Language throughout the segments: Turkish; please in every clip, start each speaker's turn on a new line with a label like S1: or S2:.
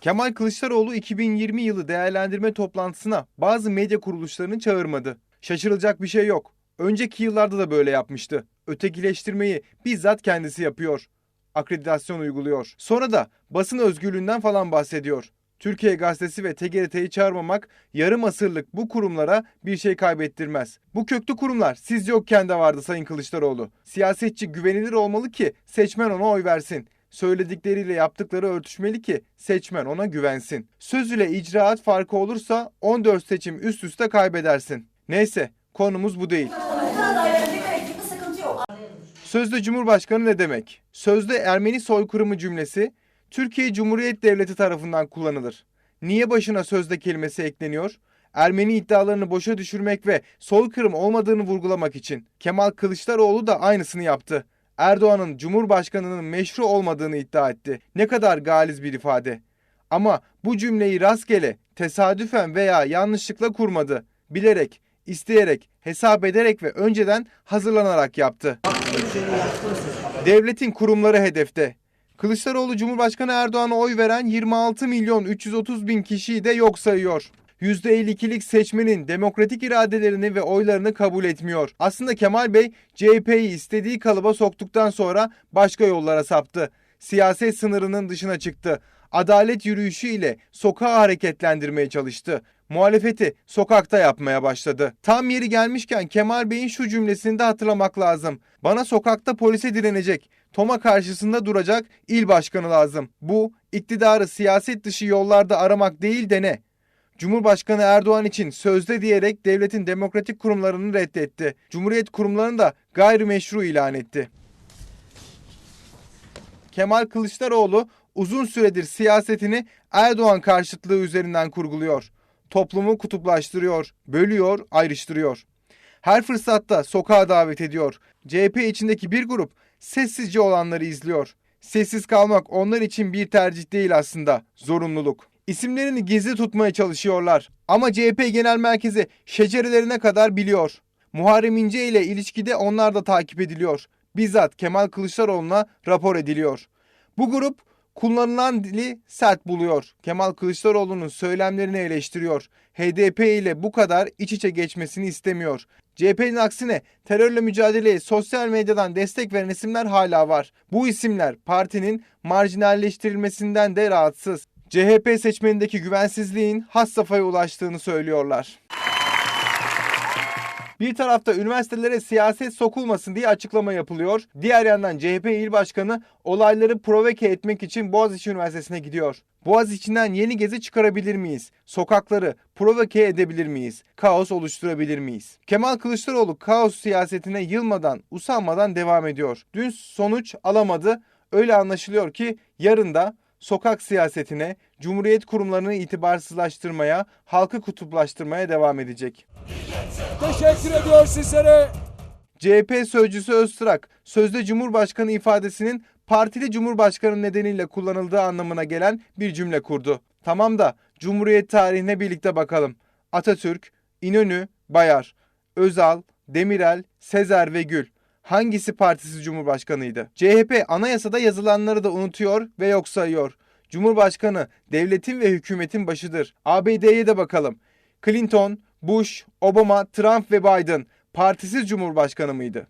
S1: Kemal Kılıçdaroğlu 2020 yılı değerlendirme toplantısına bazı medya kuruluşlarını çağırmadı. Şaşırılacak bir şey yok. Önceki yıllarda da böyle yapmıştı. Ötekileştirmeyi bizzat kendisi yapıyor. Akreditasyon uyguluyor. Sonra da basın özgürlüğünden falan bahsediyor. Türkiye Gazetesi ve TGRT'yi çağırmamak yarım asırlık bu kurumlara bir şey kaybettirmez. Bu köklü kurumlar siz yokken de vardı Sayın Kılıçdaroğlu. Siyasetçi güvenilir olmalı ki seçmen ona oy versin. Söyledikleriyle yaptıkları örtüşmeli ki seçmen ona güvensin. Söz ile icraat farkı olursa 14 seçim üst üste kaybedersin. Neyse konumuz bu değil. Sözde Cumhurbaşkanı ne demek? Sözde Ermeni soykırımı cümlesi Türkiye Cumhuriyet Devleti tarafından kullanılır. Niye başına sözde kelimesi ekleniyor? Ermeni iddialarını boşa düşürmek ve soykırım olmadığını vurgulamak için. Kemal Kılıçdaroğlu da aynısını yaptı. Erdoğan'ın Cumhurbaşkanı'nın meşru olmadığını iddia etti. Ne kadar galiz bir ifade. Ama bu cümleyi rastgele, tesadüfen veya yanlışlıkla kurmadı. Bilerek, isteyerek, hesap ederek ve önceden hazırlanarak yaptı. Devletin kurumları hedefte. Kılıçdaroğlu Cumhurbaşkanı Erdoğan'a oy veren 26 milyon 330 bin kişiyi de yok sayıyor. %52'lik seçmenin demokratik iradelerini ve oylarını kabul etmiyor. Aslında Kemal Bey CHP'yi istediği kalıba soktuktan sonra başka yollara saptı. Siyaset sınırının dışına çıktı. Adalet yürüyüşü ile sokağı hareketlendirmeye çalıştı. Muhalefeti sokakta yapmaya başladı. Tam yeri gelmişken Kemal Bey'in şu cümlesini de hatırlamak lazım. Bana sokakta polise direnecek, Toma karşısında duracak il başkanı lazım. Bu iktidarı siyaset dışı yollarda aramak değil de ne? Cumhurbaşkanı Erdoğan için sözde diyerek devletin demokratik kurumlarını reddetti. Cumhuriyet kurumlarını da gayrimeşru ilan etti. Kemal Kılıçdaroğlu uzun süredir siyasetini Erdoğan karşıtlığı üzerinden kurguluyor. Toplumu kutuplaştırıyor, bölüyor, ayrıştırıyor. Her fırsatta sokağa davet ediyor. CHP içindeki bir grup sessizce olanları izliyor. Sessiz kalmak onlar için bir tercih değil aslında, zorunluluk. İsimlerini gizli tutmaya çalışıyorlar. Ama CHP Genel Merkezi şecerelerine kadar biliyor. Muharrem İnce ile ilişkide onlar da takip ediliyor. Bizzat Kemal Kılıçdaroğlu'na rapor ediliyor. Bu grup kullanılan dili sert buluyor. Kemal Kılıçdaroğlu'nun söylemlerini eleştiriyor. HDP ile bu kadar iç içe geçmesini istemiyor. CHP'nin aksine terörle mücadeleye sosyal medyadan destek veren isimler hala var. Bu isimler partinin marjinalleştirilmesinden de rahatsız. CHP seçmenindeki güvensizliğin has safhaya ulaştığını söylüyorlar. Bir tarafta üniversitelere siyaset sokulmasın diye açıklama yapılıyor. Diğer yandan CHP il başkanı olayları provoke etmek için Boğaziçi Üniversitesi'ne gidiyor. Boğaziçi'nden yeni gezi çıkarabilir miyiz? Sokakları provoke edebilir miyiz? Kaos oluşturabilir miyiz? Kemal Kılıçdaroğlu kaos siyasetine yılmadan, usanmadan devam ediyor. Dün sonuç alamadı. Öyle anlaşılıyor ki yarın da sokak siyasetine, cumhuriyet kurumlarını itibarsızlaştırmaya, halkı kutuplaştırmaya devam edecek.
S2: Teşekkür ediyor sizlere.
S1: CHP sözcüsü Öztrak, sözde Cumhurbaşkanı ifadesinin partili Cumhurbaşkanı nedeniyle kullanıldığı anlamına gelen bir cümle kurdu. Tamam da Cumhuriyet tarihine birlikte bakalım. Atatürk, İnönü, Bayar, Özal, Demirel, Sezer ve Gül. Hangisi partisiz Cumhurbaşkanıydı? CHP anayasada yazılanları da unutuyor ve yok sayıyor. Cumhurbaşkanı devletin ve hükümetin başıdır. ABD'ye de bakalım. Clinton, Bush, Obama, Trump ve Biden partisiz cumhurbaşkanı mıydı?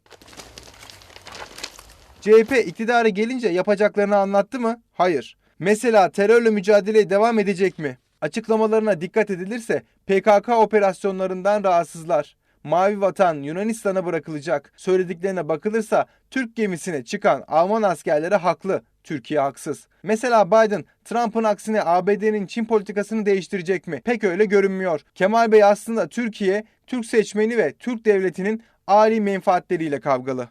S1: CHP iktidara gelince yapacaklarını anlattı mı? Hayır. Mesela terörle mücadeleye devam edecek mi? Açıklamalarına dikkat edilirse PKK operasyonlarından rahatsızlar. Mavi Vatan Yunanistan'a bırakılacak. Söylediklerine bakılırsa Türk gemisine çıkan Alman askerleri haklı. Türkiye haksız. Mesela Biden Trump'ın aksine ABD'nin Çin politikasını değiştirecek mi? Pek öyle görünmüyor. Kemal Bey aslında Türkiye, Türk seçmeni ve Türk devletinin âli menfaatleriyle kavgalı.